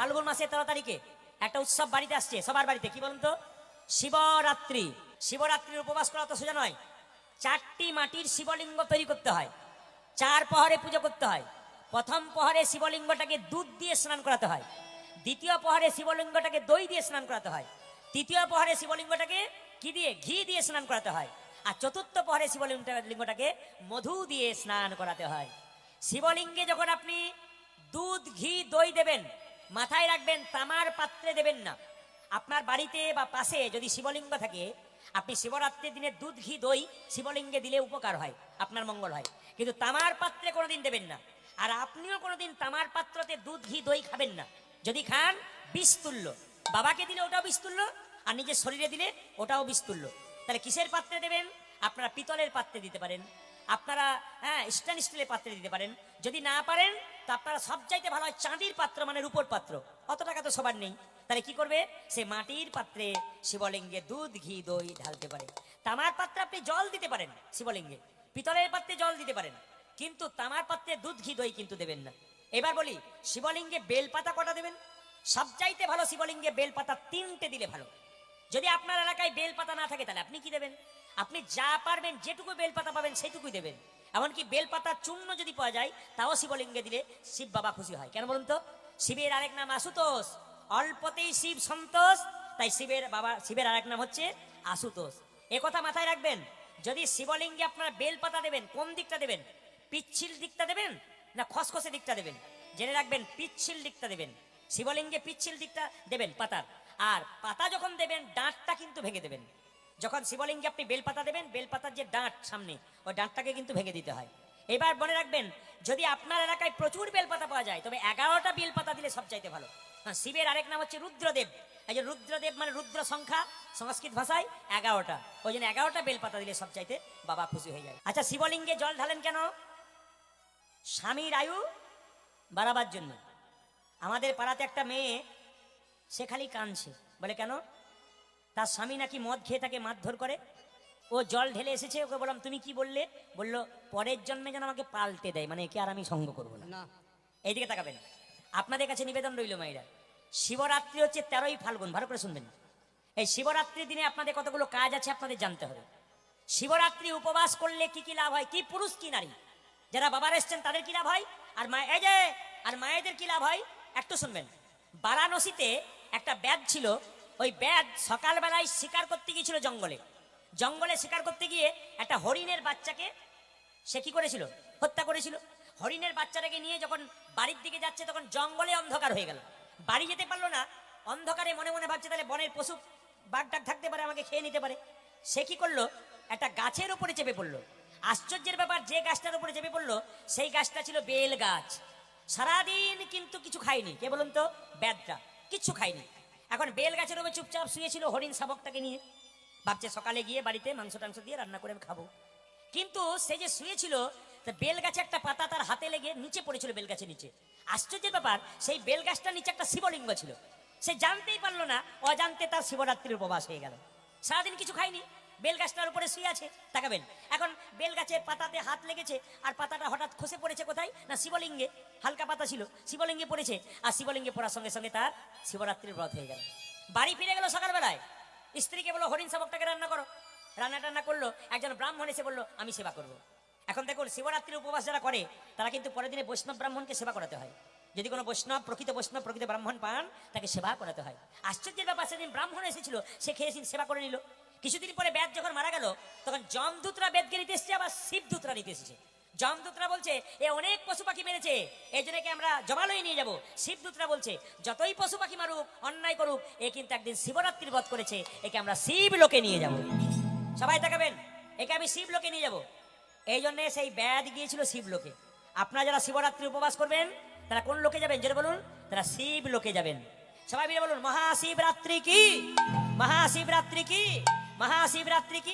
ফাল্গুন মাসের তেরো তারিখে একটা উৎসব বাড়িতে আসছে, সবার বাড়িতে, কি বলুন তো? শিবরাত্রি। শিবরাত্রির উপবাস করা তো সোজা নয়। চারটি মাটির শিবলিঙ্গ তৈরি করতে হয়। চার প্রহরে পুজো করতে হয়। প্রথম প্রহরে শিবলিঙ্গটাকে দুধ দিয়ে স্নান করাতে হয়। দ্বিতীয় প্রহরে শিবলিঙ্গটাকে দই দিয়ে স্নান করাতে হয়। তৃতীয় প্রহরে শিবলিঙ্গটাকে কি দিয়ে? ঘি দিয়ে স্নান করাতে হয়। আর চতুর্থ প্রহরে শিবলিঙ্গটা- লিঙ্গটাকে মধু দিয়ে স্নান করাতে হয়। শিবলিঙ্গে যখন আপনি দুধ, ঘি, দই দেবেন মাথায় রাখবেন, তামার পাত্রে দেবেন না। আপনার বাড়িতে বা পাশে যদি শিবলিঙ্গ থাকে, আপনি শিবরাত্রির দিনে দুধ, ঘি, দই শিবলিঙ্গে দিলে উপকার হয়, আপনার মঙ্গল হয়। কিন্তু তামার পাত্রে কোনোদিন দেবেন না। আর আপনিও কোনোদিন তামার পাত্রতে দুধ, ঘি, দই খাবেন না। যদি খান বিষ তুল্য বাবাকে দিলে ওটাও বিষ তুল্য আর নিজের শরীরে দিলে ওটাও বিষ তুল্য তাহলে কিসের পাত্রে দেবেন? আপনারা পিতলের পাত্রে দিতে পারেন। আপনারা হ্যাঁ স্টেন স্টিলের পাত্রে দিতে পারেন। যদি না পারেন আপনারা সব চাইতে ভালো হয় চাঁদির পাত্র মানে রূপোর পাত্র। অত টাকা তো সবার নেই। তাহলে কি করবে? সে মাটির পাত্রে শিবলিঙ্গে দুধ, ঘি, দই ঢালতে পারে। তামার পাত্রে আপনি জল দিতে পারেন শিবলিঙ্গে। পিতলের পাত্রে জল দিতে পারেন। কিন্তু তামার পাত্রে দুধ, ঘি, দই কিন্তু দেবেন না। এবার বলি, শিবলিঙ্গে বেলপাতা কটা দেবেন? সবচাইতে ভালো শিবলিঙ্গে বেলপাতা তিনটে দিলে ভালো। যদি আপনার এলাকায় বেলপাতা না থাকে, তাহলে আপনি কি দেবেন? আপনি যা পারবেন, যেটুকু বেলপাতা পাবেন সেটুকুই দেবেন। এমনকি বেলপাতার চূর্ণ যদি পাওয়া যায়, তাও শিবলিঙ্গে দিলে শিব বাবা খুশি হয়। কেন বলুন তো? শিবের আরেক নাম আশুতোষ। অল্পতেই শিব সন্তোষ, তাই শিবের বাবা, শিবের আরেক নাম হচ্ছে আশুতোষ। কথা মাথায় রাখবেন, যদি শিবলিঙ্গে আপনারা বেলপাতা দেবেন, কোন দিকটা দেবেন? পিচ্ছিল দিকটা দেবেন না খসখসে দিকটা দেবেন? জেনে রাখবেন, পিচ্ছিল দিকটা দেবেন। শিবলিঙ্গে পিচ্ছিল দিকটা দেবেন পাতার। আর পাতা যখন দেবেন ডাঁটটা কিন্তু ভেঙে দেবেন। যখন শিবলিঙ্গে আপনি বেলপাতা দেবেন বেলপাতার যে ডাঁট সামনে ওই ডাঁটটাকে কিন্তু ভেঙে দিতে হয়। এবার মনে রাখবেন যদি আপনার এলাকায় প্রচুর বেলপাতা পাওয়া যায় তবে এগারোটা বেলপাতা দিলে সবচাইতে ভালো। হ্যাঁ, শিবের আরেক নাম হচ্ছে রুদ্রদেব। এই যে রুদ্রদেব মানে রুদ্র সংখ্যা সংস্কৃত ভাষায় এগারোটা। ওই জন্য এগারোটা বেলপাতা দিলে সবচাইতে বাবা খুশি হয়ে যায়। আচ্ছা শিবলিঙ্গে জল ঢালেন কেন? স্বামীর আয়ু বাড়াবার জন্য। আমাদের পাড়াতে একটা মেয়ে সে খালি কাঁদছে। বলে কেন? তার স্বামী নাকি মদ খেয়ে তাকে মারধর করে? ও জল ঢেলে এসেছে ওকে বললাম তুমি কি বললে? বলল পরের জন্মে যেন আমাকে পাল্টে দেয় মানে একে আর আমি সঙ্গ করব না। এইদিকে তাকাবেন। আপনাদের কাছে নিবেদন রইল মাইরা শিবরাত্রি হচ্ছে তেরোই ফাল্গুন ভালো করে শুনবেন। এই শিবরাত্রির দিনে আপনাদের কতগুলো কাজ আছে আপনাদের জানতে হবে। শিবরাত্রি উপবাস করলে কি কি লাভ হয়? কি পুরুষ কি নারী? যারা বাবার এসছেন তাদের কি লাভ হয়? আর মা এই যে আর মায়েদের কি লাভ হয়? একটু শুনবেন। বারাণসীতে একটা ব্যাদ ছিল ওই ব্যাদ সকালবেলায় শিকার করতে গিয়েছিল জঙ্গলে। জঙ্গলে শিকার করতে গিয়ে একটা হরিণের বাচ্চাকে সে কি করেছিল? হত্যা করেছিল। হরিণের বাচ্চাটাকে নিয়ে যখন বাড়ির দিকে যাচ্ছে তখন জঙ্গলে অন্ধকার হয়ে গেল। বাড়ি যেতে পারল না। অন্ধকারে মনে মনে ভাবছে, তাহলে বনের পশু বাঘ ডাক থাকতে পারে, আমাকে খেয়ে নিতে পারে। সে কি করল? একটা গাছের উপরে চেপে পড়ল। আশ্চর্যের ব্যাপার, যে গাছটার উপরে চেপে পড়ল, সেই গাছটা ছিল বেল গাছ। সারাদিন কিন্তু কিছু খায়নি। কে বলুন তো? ব্যাদটা কিচ্ছু খায়নি। এখন বেল গাছের উপরে চুপচাপ শুয়েছিল হরিণ শাবকটাকে নিয়ে। ভাবছে সকালে গিয়ে বাড়িতে মাংস টাংস দিয়ে রান্না করে আমি খাব। কিন্তু সে যে শুয়েছিল, তা বেল গাছে একটা পাতা তার হাতে লেগে নিচে পড়েছিল বেল গাছের নিচে। আশ্চর্যের ব্যাপার, সেই বেল গাছটার নিচে একটা শিবলিঙ্গ ছিল। সে জানতেই পারল না, অজান্তে তার শিবরাত্রির উপবাস হয়ে গেল। সারাদিন কিছু খায়নি। বেল গাছটার উপরে শুয়ে আছে, তাকাবেন। এখন বেল গাছের পাতাতে হাত লেগেছে, আর পাতাটা হঠাৎ খসে পড়েছে কোথায়? না শিবলিঙ্গে? হালকা পাতা ছিল, শিবলিঙ্গে পড়েছে, আর শিবলিঙ্গে পড়ার সঙ্গে সঙ্গে তার শিবরাত্রির ব্রত হয়ে গেল। বাড়ি ফিরে গেল সকালবেলায়। স্ত্রীকে বলো, হরিণ শাবকটাকে রান্না করো। রান্না টান্না করল, একজন ব্রাহ্মণ এসে বলল, আমি সেবা করব। এখন দেখুন, শিবরাত্রির উপবাস যারা করে, তারা কিন্তু পরের দিনে বৈষ্ণব ব্রাহ্মণকে সেবা করাতে হয়। যদি কোনো বৈষ্ণব, প্রকৃত বৈষ্ণব, প্রকৃত ব্রাহ্মণ পান, তাকে সেবা করাতে হয়। আশ্চর্যের ব্যাপার, সেদিন ব্রাহ্মণ এসেছিল, সে খেয়ে সেবা করে নিল। কিছুদিন পরে বেদ যখন মারা গেল, তখন যমদূতরা বেদকে নিতে এসেছে, আবার শিবদূতরা নিতে এসেছে। যমদূতরা বলছে, এ অনেক পশু পাখি মেরেছে, এই জন্য আমরা জমালয়ে নিয়ে যাব? শিবদূতরা বলছে, যতই পশু পাখি মারুক, অন্যায় করুক, এ কিন্তু একদিন শিবরাত্রির বধ করেছে, একে আমরা শিব লোকে নিয়ে যাব। সবাই তাকাবেন, একে আমি শিব লোকে নিয়ে যাব। এই জন্যে সেই ব্যাদ গিয়েছিল শিব লোকে। আপনারা যারা শিবরাত্রি উপবাস করবেন, তারা কোন লোকে যাবেন? যেটা বলুন, তারা শিব লোকে যাবেন। সবাই মিলে বলুন, মহাশিবরাত্রি কি? মহাশিবরাত্রি কি? মহাশিবরাত্রি কি